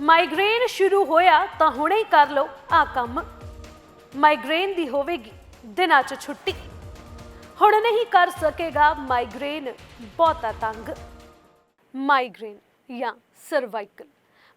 Migraine ਸ਼ੁਰੂ ਹੋਇਆ ਤਾਂ ਹੁਣੇ ਹੀ ਕਰ ਲਓ ਆ ਕੰਮ। ਮਾਈਗ੍ਰੇਨ ਦੀ ਹੋਵੇਗੀ, ਦਿਨਾਂ 'ਚ ਛੁੱਟੀ। ਹੁਣ ਨਹੀਂ ਕਰ ਸਕੇਗਾ ਮਾਈਗ੍ਰੇਨ ਬਹੁਤਾ ਤੰਗ। ਮਾਈਗ੍ਰੇਨ ਜਾਂ ਸਰਵਾਈਕਲ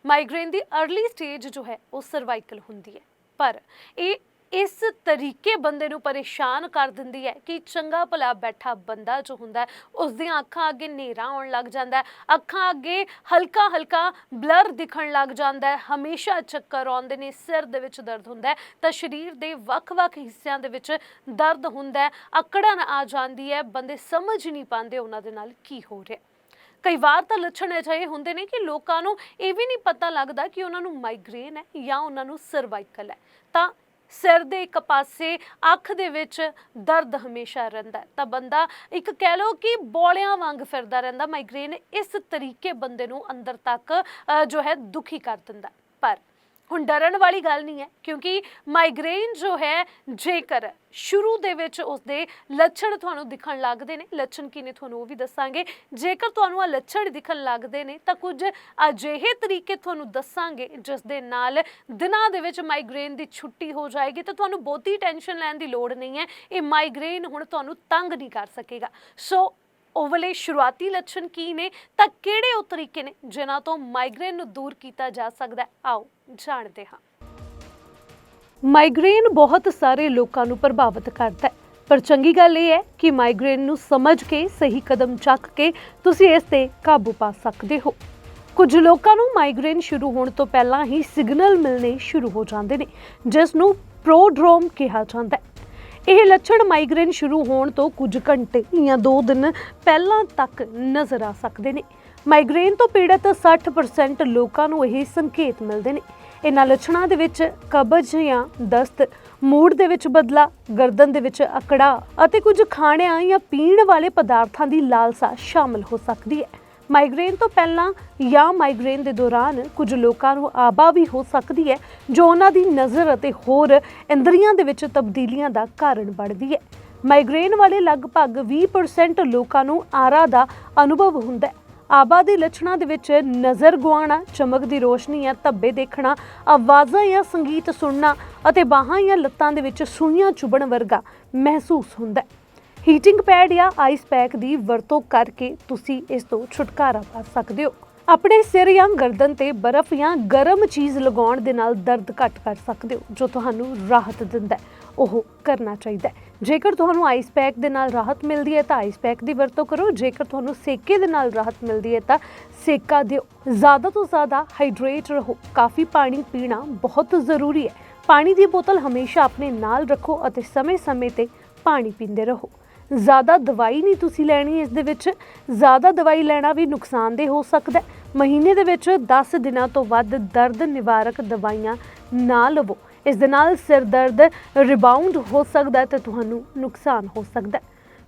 ਮਾਈਗ੍ਰੇਨ ਦੀ अर्ਲੀ ਸਟੇਜ ਜੋ ਹੈ, ਉਹ ਸਰਵਾਈਕਲ ਹੁੰਦੀ ਹੈ। ਪਰ ਇਹ ਇਸ ਤਰੀਕੇ ਬੰਦੇ ਨੂੰ ਪਰੇਸ਼ਾਨ ਕਰ ਦਿੰਦੀ ਹੈ ਕਿ ਚੰਗਾ ਭਲਾ ਬੈਠਾ ਬੰਦਾ ਜੋ ਹੁੰਦਾ ਹੈ ਉਸ ਦੀਆਂ ਅੱਖਾਂ ਅੱਗੇ ਹਨੇਰਾ ਆਉਣ ਲੱਗ ਜਾਂਦਾ ਹੈ, ਅੱਖਾਂ ਅੱਗੇ ਹਲਕਾ ਹਲਕਾ ਬਲਰ ਦਿਖਣ ਲੱਗ ਜਾਂਦਾ ਹੈ, ਹਮੇਸ਼ਾ ਚੱਕਰ ਆਉਂਦੇ ਨੇ, ਸਿਰ ਦੇ ਵਿੱਚ ਦਰਦ ਹੁੰਦਾ ਹੈ, ਤਾਂ ਸਰੀਰ ਦੇ ਵੱਖ-ਵੱਖ ਹਿੱਸਿਆਂ ਦੇ ਵਿੱਚ ਦਰਦ ਹੁੰਦਾ ਹੈ ਅਕੜਨ ਆ ਜਾਂਦੀ ਹੈ, ਬੰਦੇ ਸਮਝ ਹੀ ਨਹੀਂ ਪਾਉਂਦੇ ਉਹਨਾਂ ਦੇ ਨਾਲ ਕੀ ਹੋ ਰਿਹਾ ਕਈ ਵਾਰ ਤਾਂ ਲੱਛਣ ਅਜਿਹੇ ਹੁੰਦੇ ਨੇ ਕਿ ਲੋਕਾਂ ਨੂੰ ਇਹ ਵੀ ਨਹੀਂ ਪਤਾ ਲੱਗਦਾ ਕਿ ਉਹਨਾਂ ਨੂੰ ਮਾਈਗ੍ਰੇਨ ਹੈ ਜਾਂ ਉਹਨਾਂ ਨੂੰ ਸਰਵਾਈਕਲ ਹੈ, ਤਾਂ ਸਿਰ ਦੇ ਇੱਕ ਪਾਸੇ ਅੱਖ ਦੇ ਵਿੱਚ ਦਰਦ ਹਮੇਸ਼ਾ ਰਹਿੰਦਾ ਤਾਂ ਬੰਦਾ ਇੱਕ ਕਹਿ ਲਓ ਕਿ ਬੋਲਿਆਂ ਵਾਂਗ ਫਿਰਦਾ ਰਹਿੰਦਾ ਮਾਈਗ੍ਰੇਨ ਇਸ ਤਰੀਕੇ ਬੰਦੇ ਨੂੰ ਅੰਦਰ ਤੱਕ ਅ, ਜੋ ਹੈ ਦੁਖੀ ਕਰ ਦਿੰਦਾ ਪਰ ਹੁਣ ਡਰਨ ਵਾਲੀ ਗੱਲ ਨਹੀਂ ਹੈ, ਕਿਉਂਕਿ ਮਾਈਗ੍ਰੇਨ ਜੋ ਹੈ, ਜੇਕਰ ਸ਼ੁਰੂ ਦੇ ਵਿੱਚ ਉਸਦੇ ਲੱਛਣ ਤੁਹਾਨੂੰ ਦਿਖਣ ਲੱਗਦੇ ਨੇ, ਲੱਛਣ ਕੀ ਨੇ ਤੁਹਾਨੂੰ ਉਹ ਵੀ ਦੱਸਾਂਗੇ। ਜੇਕਰ ਤੁਹਾਨੂੰ ਆ ਲੱਛਣ ਦਿਖਣ ਲੱਗਦੇ ਨੇ, ਤਾਂ ਕੁਝ ਅਜਿਹੇ ਤਰੀਕੇ ਤੁਹਾਨੂੰ ਦੱਸਾਂਗੇ ਜਿਸ ਦੇ ਨਾਲ ਦਿਨਾਂ ਦੇ ਵਿੱਚ ਮਾਈਗ੍ਰੇਨ ਦੀ ਛੁੱਟੀ ਹੋ ਜਾਏਗੀ, ਤਾਂ ਤੁਹਾਨੂੰ ਬਹੁਤੀ ਟੈਨਸ਼ਨ ਲੈਣ ਦੀ ਲੋੜ ਨਹੀਂ ਹੈ। ਇਹ ਮਾਈਗ੍ਰੇਨ ਹੁਣ ਤੁਹਾਨੂੰ ਤੰਗ ਨਹੀਂ ਕਰ ਸਕੇਗਾ। ਸੋ ਉਹ ਵਾਲੇ ਸ਼ੁਰੂਆਤੀ ਲੱਛਣ ਕੀ ਨੇ? ਤਾਂ ਕਿਹੜੇ ਉਹ ਤਰੀਕੇ ਨੇ ਜਿਨ੍ਹਾਂ ਤੋਂ ਮਾਈਗ੍ਰੇਨ ਨੂੰ ਦੂਰ ਕੀਤਾ ਜਾ ਸਕਦਾ ਹੈ? ਆਓ ਜਾਣਦੇ ਹਾਂ। ਮਾਈਗ੍ਰੇਨ ਬਹੁਤ ਸਾਰੇ ਲੋਕਾਂ ਨੂੰ ਪ੍ਰਭਾਵਿਤ ਕਰਦਾ ਹੈ। ਪਰ ਚੰਗੀ ਗੱਲ ਇਹ ਹੈ ਕਿ ਮਾਈਗ੍ਰੇਨ ਨੂੰ ਸਮਝ ਕੇ, ਸਹੀ ਕਦਮ ਚੱਕ ਕੇ ਤੁਸੀਂ ਇਸ ਤੇ ਕਾਬੂ ਪਾ ਸਕਦੇ ਹੋ। ਕੁਝ ਲੋਕਾਂ ਨੂੰ ਮਾਈਗ੍ਰੇਨ ਸ਼ੁਰੂ ਹੋਣ ਤੋਂ ਪਹਿਲਾਂ ਹੀ ਸਿਗਨਲ ਮਿਲਣੇ ਸ਼ੁਰੂ ਹੋ ਜਾਂਦੇ ਨੇ, ਜਿਸ ਨੂੰ ਪ੍ਰੋਡਰੋਮ ਕਿਹਾ ਜਾਂਦਾ ਹੈ। ਇਹ ਲੱਛਣ ਮਾਈਗ੍ਰੇਨ ਸ਼ੁਰੂ ਹੋਣ ਤੋਂ ਕੁਝ ਘੰਟੇ ਜਾਂ 2 ਦਿਨ ਪਹਿਲਾਂ ਤੱਕ ਨਜ਼ਰ ਆ ਸਕਦੇ ਨੇ। ਮਾਈਗ੍ਰੇਨ ਤੋਂ ਪੀੜਤ 60% ਲੋਕਾਂ ਨੂੰ ਇਹ ਸੰਕੇਤ ਮਿਲਦੇ ਨੇ। ਇਹਨਾਂ ਲੱਛਣਾਂ ਦੇ ਵਿੱਚ ਕਬਜ਼ ਜਾਂ ਦਸਤ, ਮੂਡ ਦੇ ਵਿੱਚ ਬਦਲਾ, ਗਰਦਨ ਦੇ ਵਿੱਚ ਅਕੜਾ ਅਤੇ ਕੁਝ ਖਾਣਿਆਂ ਜਾਂ ਪੀਣ ਵਾਲੇ ਪਦਾਰਥਾਂ ਦੀ ਲਾਲਸਾ ਸ਼ਾਮਲ ਹੋ ਸਕਦੀ ਹੈ। ਮਾਈਗ੍ਰੇਨ ਤੋਂ ਪਹਿਲਾਂ ਜਾਂ ਮਾਈਗ੍ਰੇਨ ਦੇ ਦੌਰਾਨ ਕੁਝ ਲੋਕਾਂ ਨੂੰ ਆਬਾ ਵੀ ਹੋ ਸਕਦੀ ਹੈ, ਜੋ ਉਹਨਾਂ ਦੀ ਨਜ਼ਰ ਅਤੇ ਹੋਰ ਇੰਦਰੀਆਂ ਦੇ ਵਿੱਚ ਤਬਦੀਲੀਆਂ ਦਾ ਕਾਰਨ ਬਣਦੀ ਹੈ। ਮਾਈਗ੍ਰੇਨ ਵਾਲੇ ਲਗਭਗ 20% ਲੋਕਾਂ ਨੂੰ ਆਰਾ ਦਾ ਅਨੁਭਵ ਹੁੰਦਾ ਹੈ। ਆਬਾ ਦੇ ਲੱਛਣਾਂ ਦੇ ਵਿੱਚ ਨਜ਼ਰ ਗੁਆਉਣਾ ਚਮਕ ਦੀ ਰੋਸ਼ਨੀ ਜਾਂ ਧੱਬੇ ਦੇਖਣਾ, ਆਵਾਜ਼ਾਂ ਜਾਂ ਸੰਗੀਤ ਸੁਣਨਾ ਅਤੇ ਬਾਹਾਂ ਜਾਂ ਲੱਤਾਂ ਦੇ ਵਿੱਚ ਸੂਈਆਂ ਚੁਭਣ ਵਰਗਾ ਮਹਿਸੂਸ ਹੁੰਦਾ ਹੈ। ਹੀਟਿੰਗ ਪੈਡ ਜਾਂ ਆਈਸ ਪੈਕ ਦੀ ਵਰਤੋਂ ਕਰਕੇ ਤੁਸੀਂ ਇਸ ਤੋਂ ਛੁਟਕਾਰਾ ਪਾ ਸਕਦੇ ਹੋ। ਆਪਣੇ ਸਿਰ ਜਾਂ ਗਰਦਨ ਤੇ ਬਰਫ਼ ਜਾਂ ਗਰਮ ਚੀਜ਼ ਲਗਾਉਣ ਦੇ ਨਾਲ ਦਰਦ ਘੱਟ ਕਰ ਸਕਦੇ ਹੋ, ਜੋ ਤੁਹਾਨੂੰ ਰਾਹਤ ਦਿੰਦਾ ਹੈ। ਉਹ ਕਰਨਾ ਚਾਹੀਦਾ ਹੈ। ਜੇਕਰ ਤੁਹਾਨੂੰ ਆਈਸ ਪੈਕ ਦੇ ਨਾਲ ਰਾਹਤ ਮਿਲਦੀ ਹੈ, ਤਾਂ ਆਈਸ ਪੈਕ ਦੀ ਵਰਤੋਂ ਕਰੋ। ਜੇਕਰ ਤੁਹਾਨੂੰ ਸੇਕੇ ਦੇ ਨਾਲ ਰਾਹਤ ਮਿਲਦੀ ਹੈ, ਤਾਂ ਸੇਕਾ ਦਿਓ। ਜ਼ਿਆਦਾ ਤੋਂ ਜ਼ਿਆਦਾ ਹਾਈਡਰੇਟ ਰਹੋ। ਕਾਫੀ ਪਾਣੀ ਪੀਣਾ ਬਹੁਤ ਜ਼ਰੂਰੀ ਹੈ। ਪਾਣੀ ਦੀ ਬੋਤਲ ਹਮੇਸ਼ਾ ਆਪਣੇ ਨਾਲ ਰੱਖੋ ਅਤੇ ਸਮੇਂ-ਸਮੇਂ ਤੇ ਪਾਣੀ ਪੀਂਦੇ ਰਹੋ। ਜ਼ਿਆਦਾ ਦਵਾਈ ਨਹੀਂ ਤੁਸੀਂ ਲੈਣੀ, ਇਸ ਦੇ ਵਿੱਚ ਜ਼ਿਆਦਾ ਦਵਾਈ ਲੈਣਾ ਵੀ ਨੁਕਸਾਨਦੇਹ ਹੋ ਸਕਦਾ ਹੈ। ਮਹੀਨੇ ਦੇ ਵਿੱਚ 10 ਦਿਨਾਂ ਤੋਂ ਵੱਧ ਦਰਦ ਨਿਵਾਰਕ ਦਵਾਈਆਂ ਨਾ ਲਵੋ। ਇਸ ਦੇ ਨਾਲ ਸਿਰ ਦਰਦ ਰਿਬਾਊਂਡ ਹੋ ਸਕਦਾ ਹੈ ਤੇ ਤੁਹਾਨੂੰ ਨੁਕਸਾਨ ਹੋ ਸਕਦਾ ਹੈ।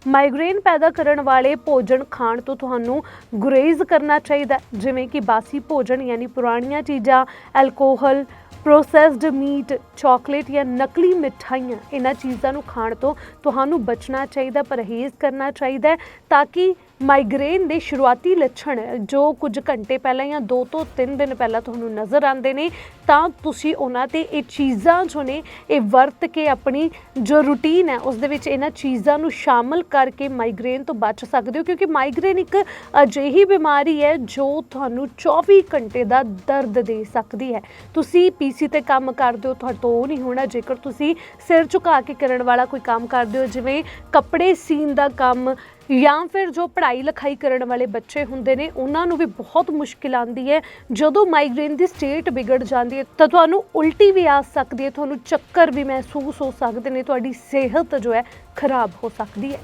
ਮਾਈਗ੍ਰੇਨ ਪੈਦਾ ਕਰਨ ਵਾਲੇ ਭੋਜਨ ਖਾਣ ਤੋਂ ਤੁਹਾਨੂੰ ਗੁਰੇਜ਼ ਕਰਨਾ ਚਾਹੀਦਾ ਜਿਵੇਂ ਕਿ ਬਾਸੀ ਭੋਜਨ, ਯਾਨੀ ਪੁਰਾਣੀਆਂ ਚੀਜ਼ਾਂ ਐਲਕੋਹਲ ਪ੍ਰੋਸੈਸਡ ਮੀਟ ਚਾਕਲੇਟ ਜਾਂ ਨਕਲੀ ਮਿਠਾਈਆਂ, ਇਹਨਾਂ ਚੀਜ਼ਾਂ ਨੂੰ ਖਾਣ ਤੋਂ ਤੁਹਾਨੂੰ ਬਚਣਾ ਚਾਹੀਦਾ, ਪਰਹੇਜ਼ ਕਰਨਾ ਚਾਹੀਦਾ ਤਾਂ ਕਿ ਮਾਈਗ੍ਰੇਨ ਦੇ ਸ਼ੁਰੂਆਤੀ ਲੱਛਣ ਜੋ ਕੁਝ ਘੰਟੇ ਪਹਿਲਾਂ ਜਾਂ 2 ਤੋਂ 3 ਦਿਨ ਪਹਿਲਾਂ ਤੁਹਾਨੂੰ ਨਜ਼ਰ ਆਉਂਦੇ ਨੇ, ਤਾਂ ਤੁਸੀਂ ਉਹਨਾਂ ਤੇ ਇਹ ਚੀਜ਼ਾਂ ਜੋ ਨੇ, ਇਹ ਵਰਤ ਕੇ ਆਪਣੀ ਜੋ ਰੁਟੀਨ ਹੈ, ਉਸ ਦੇ ਵਿੱਚ ਇਹਨਾਂ ਚੀਜ਼ਾਂ ਨੂੰ ਸ਼ਾਮਲ ਕਰਕੇ ਮਾਈਗ੍ਰੇਨ ਤੋਂ ਬਚ ਸਕਦੇ ਹੋ, ਕਿਉਂਕਿ ਮਾਈਗ੍ਰੇਨ ਇੱਕ ਅਜਿਹੀ ਬਿਮਾਰੀ ਹੈ ਜੋ ਤੁਹਾਨੂੰ 24 ਘੰਟੇ ਦਾ ਦਰਦ ਦੇ ਸਕਦੀ ਹੈ। ਤੁਸੀਂ ਪੀਸੀ ਤੇ ਕੰਮ ਕਰਦੇ ਹੋ, ਤੁਹਾਡੇ ਤੋਂ ਉਹ ਨਹੀਂ ਹੋਣਾ, ਜੇਕਰ ਤੁਸੀਂ ਸਿਰ ਝੁਕਾ ਕੇ ਕਰਨ ਵਾਲਾ ਕੋਈ ਕੰਮ ਕਰਦੇ ਹੋ, ਜਿਵੇਂ ਕੱਪੜੇ ਸੀਨ ਦਾ ਕੰਮ ਜਾਂ ਫਿਰ ਜੋ ਪੜ੍ਹਾਈ ਲਿਖਾਈ ਕਰਨ ਵਾਲੇ ਬੱਚੇ ਹੁੰਦੇ ਨੇ, ਉਹਨਾਂ ਨੂੰ ਵੀ ਬਹੁਤ ਮੁਸ਼ਕਿਲ ਆਉਂਦੀ ਹੈ। ਜਦੋਂ ਮਾਈਗ੍ਰੇਨ ਦੀ ਸਟੇਟ ਵਿਗੜ ਜਾਂਦੀ ਹੈ, ਤਾਂ ਤੁਹਾਨੂੰ ਉਲਟੀ ਵੀ ਆ ਸਕਦੀ ਹੈ, ਤੁਹਾਨੂੰ ਚੱਕਰ ਵੀ ਮਹਿਸੂਸ ਹੋ ਸਕਦੇ ਨੇ, ਤੁਹਾਡੀ ਸਿਹਤ ਜੋ ਹੈ ਖਰਾਬ ਹੋ ਸਕਦੀ ਹੈ।